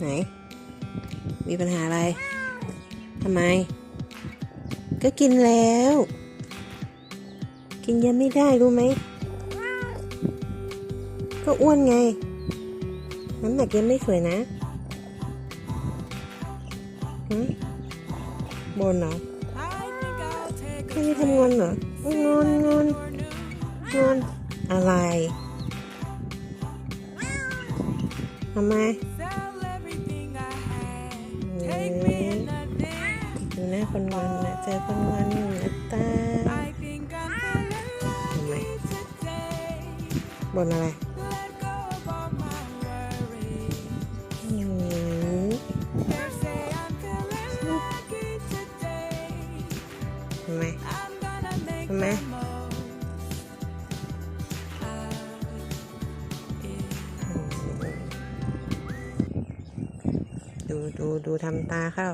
ไหน มีปัญหาอะไรทำไม ก็กินแล้ว กินเยอะไม่ได้รู้ไหม ก็อ้วนไง น้ำหนักยังไม่สวยนะหึบนเหรอแค่นี้ทำงอนเหรองอนงอนงอนอะไรทำไม คนงอนนะเจอคนงอนอยู่นะตาทำไมบนอะไรหืมทำไมทำไมดูดูดูทำตาเข้า